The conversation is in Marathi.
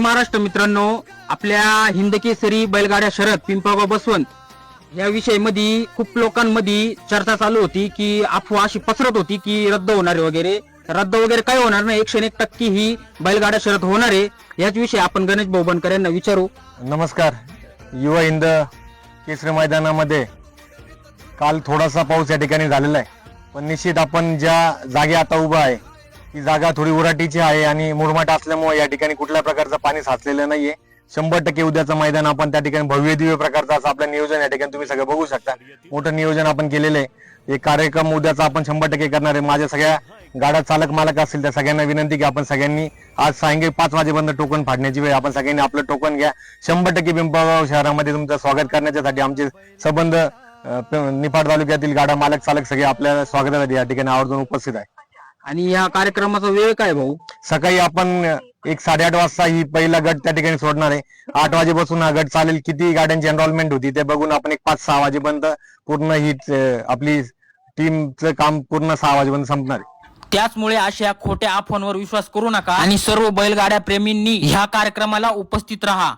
महाराष्ट्र मित्रांनो आपल्या हिंदकेसरी बैलगाड्या शरद पिंपळगाव बसवंत. या विषयी खूप लोकांमध्ये चर्चा चालू होती की अफवा अशी पसरत होती की रद्द होणार वगैरे. रद्द वगैरे काय होणार नाही एकशे एक टक्के ही बैलगाड्या शरद होणार आहे. याच विषयी आपण गणेश भाऊ यांना विचारू. नमस्कार. युवा हिंद केसरी मैदानामध्ये काल थोडासा पाऊस या ठिकाणी झालेला आहे. पण निश्चित आपण ज्या जागे आता उभा आहे ही जागा थोडी उराटीची आहे आणि मुरमाट असल्यामुळे या ठिकाणी कुठल्या प्रकारचं पाणी साचलेलं नाहीये. शंभर टक्के उद्याचं मैदान आपण त्या ठिकाणी भव्य दिव्य प्रकारचं असं आपलं नियोजन या ठिकाणी तुम्ही सगळं बघू शकता. मोठं नियोजन आपण केलेलं आहे. एक कार्यक्रम उद्याचा आपण शंभर टक्के करणार आहे. माझ्या सगळ्या गाड्या चालक मालक असतील त्या सगळ्यांना विनंती की आपण सगळ्यांनी आज सायंकाळी पाच वाजेपर्यंत टोकन फाडण्याची वेळ आपण सगळ्यांनी आपलं टोकन घ्या. शंभर टक्के पिंपळगाव शहरामध्ये तुमचं स्वागत करण्याच्यासाठी आमचे संबंध निफाड तालुक्यातील गाडा मालक चालक सगळे आपल्या स्वागतासाठी या ठिकाणी आवर्जून उपस्थित आहे आणि या कार्यक्रमाचा वेळ काय भाऊ? सकाळी आपण एक साडेआठ वाजता ही पहिला गट त्या ठिकाणी सोडणार आहे. आठ वाजेपासून हा गट चालेल. किती गाड्यांची एनरोलमेंट होती ते बघून आपण एक पाच सहा वाजेपर्यंत पूर्ण ही आपली टीमचं काम पूर्ण सहा वाजेपर्यंत संपणार आहे. त्याचमुळे अशा खोट्या अफवांवर विश्वास करू नका आणि सर्व बैलगाड्या प्रेमींनी ह्या कार्यक्रमाला उपस्थित राहा.